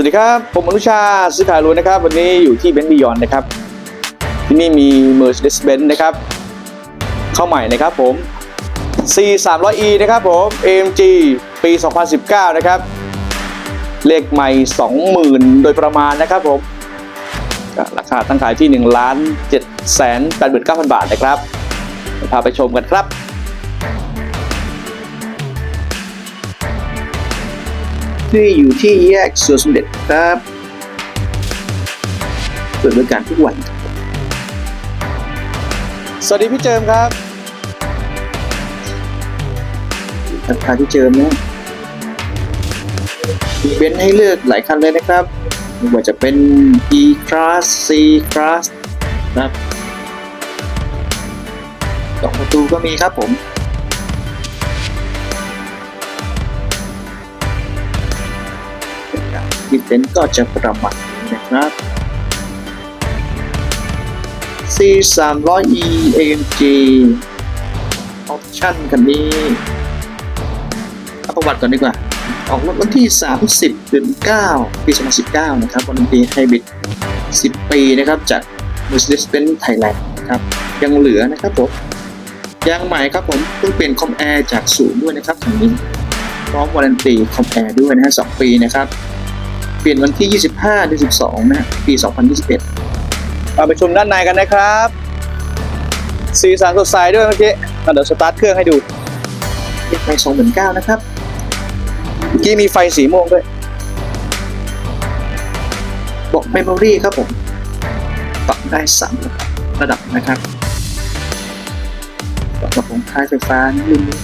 วัสดีครับ ผมอนุชาซื้อขายรวยนะครับ วันนี้อยู่ที่เบนซ์บิยอนนะครับ ที่นี่มี Mercedes-Benz นะครับ เข้าใหม่นะครับผม C 3 0 0 E นะครับผม AMG ปี 2019 นะครับ เลขใหม่ 20,000 โดยประมาณนะครับผม ราคาตั้งขายที่1ล้าน7แสน89,000 บาทนะครับพาไปชมกันครับ ที่อยู่ที่แยกสวนสมเด็จครับเปิดบริการทุกวัน สวัสดีพี่เจิมครับทักทายพี่เจิมนะมีเบนซ์ให้เลือกหลายคันเลยนะครับไม่ว่าจะเป็น E Class C Class นะครับสองประตูก็มีครับผม ดิเฟนก็จะประมาณนี้นะครับ C 3 0 0 E AMG ออปชั่นคันนี้เอาประวัติก่อนดีกว่า ออกรถวันที่ 30เดือน9 ปี 2019 นะครับวันปีไฮบริด 10 ปีนะครับ จาก Mercedes-Benz Thailand นะครับ ยังเหลือนะครับผมยางใหม่ครับผมเพิ่งเปลี่ยนคอมแอร์จากศูนย์ด้วยนะครับคันนี้ พร้อมวารันตีคอมแอร์ด้วยนะฮะ2ปีนะครับ ลี่ยนวันที่ 25เดือน12นะฮะปี 2021มาไปชมด้านในกันนะครับ สีสันสดใสด้วยเมื่อกี้อะเดี๋ยวสตาร์ทเครื่องให้ดูเลขไฟ2,900นะครับเมื่อกี้มีไฟสีม่วงด้วย บอกเมมโมรี่ครับผมปรับได้3ระดับนะครับปรับกระโปรงท้ายไฟฟ้ารุ่นนี้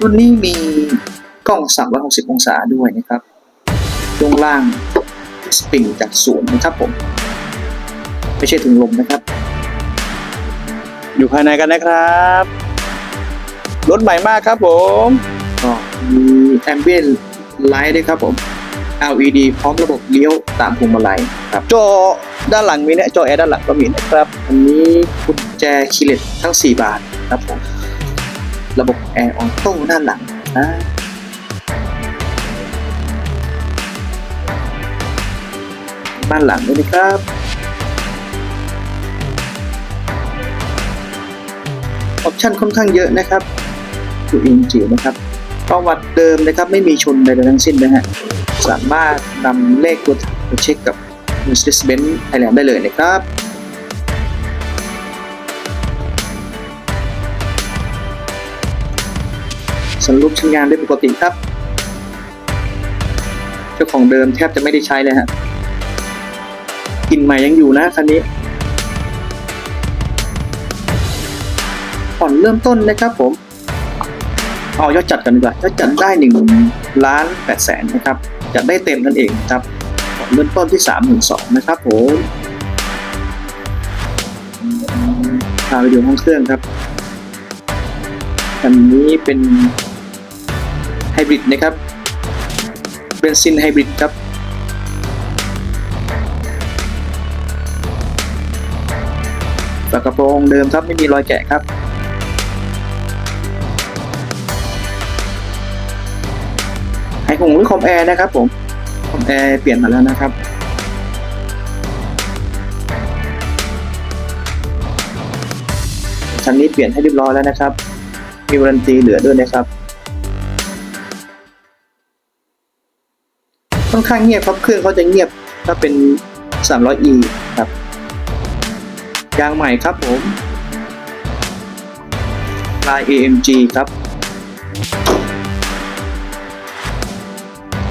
รุ่นนี้มีกล้อง 360 องศาด้วยนะครับ ช่วงล่างสปริงจากศูนย์นะครับผม ไม่ใช่ถุงลมนะครับ อยู่ภายในกันนะครับรถใหม่มากครับผมก็มีแอมเบียนไลท์ด้วยครับผม LED พร้อมระบบเลี้ยวตามพวงมาลัยครับจอด้านหลังมีเนี่ยจอแอร์ด้านหลังก็มีนะครับ อันนี้กุญแจคีย์เลสทั้ง 4 บานครับผม ระบบแอร์ออโต้ด้านหลังนะ บ้านหลังด้วยนะครับออปชันค่อนข้างเยอะนะครับตัว EMG นะครับประวัติเดิมนะครับไม่มีชนใดๆทั้งสิ้นนะฮะสามารถนำเลขตัวไปเช็คกับ Mercedes-Benz Thailand ได้เลยนะครับสรูปใช้งานได้ปกติครับ เจ้าของเดิมแทบจะไม่ได้ใช้เลยฮะ กลิ่นใหม่ยังอยู่นะคันนี้ผ่อนเริ่มต้นนะครับผม เอายอดจัดกันดีกว่ายอดจัดได้หนึ่งล้านแปดแสนนะครับ จัดได้เต็มนั่นเองนะครับผ่อนเริ่มต้นที่สามหมื่นสองนะครับผมพาไปดูห้องเครื่องครับคันนี้เป็นไฮบริดนะครับ เบนซินไฮบริดครับ ฝากระโปรงเดิมครับไม่มีรอยแกะครับไฮของหรือคอมแอร์นะครับผมคอมแอร์เปลี่ยนมาแล้วนะครับชั้นนี้เปลี่ยนให้เรียบร้อยแล้วนะครับ มีวารันตีเหลือด้วยนะครับค่อนข้างเงียบครับเครื่องเขาจะเงียบถ้าเป็น 300e ครับ ยางใหม่ครับผมลาย AMG ครับ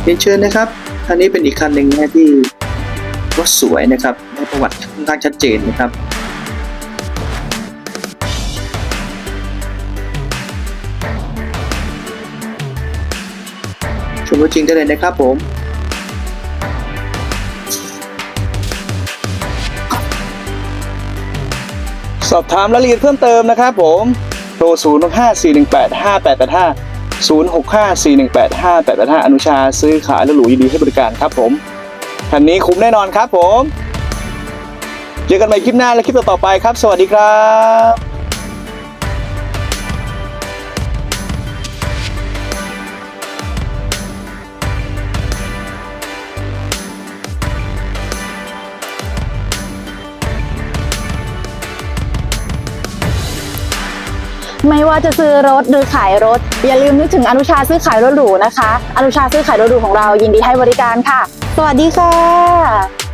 เรียนเชิญนะครับคันนี้เป็นอีกคันหนึ่งนะที่รถสวยนะครับและประวัติค่อนข้างชัดเจนนะครับชมรถจริงได้เลยนะครับผม สอบถามรายละเอียดเพิ่มเติมนะครับผมโทร0 5 4 1 8 5 8 8 5 0 6 5 4 1 8 5 8 8 5 อนุชาซื้อขายและหรูยินดีให้บริการครับผมคันนี้คุ้มแน่นอนครับผม เจอกันใหม่คลิปหน้าและคลิปต่อๆไปครับ สวัสดีครับ ไม่ว่าจะซื้อรถหรือขายรถ อย่าลืมนึกถึงอนุชาซื้อขายรถหรูนะคะ อนุชาซื้อขายรถหรูของเรายินดีให้บริการค่ะ สวัสดีค่ะ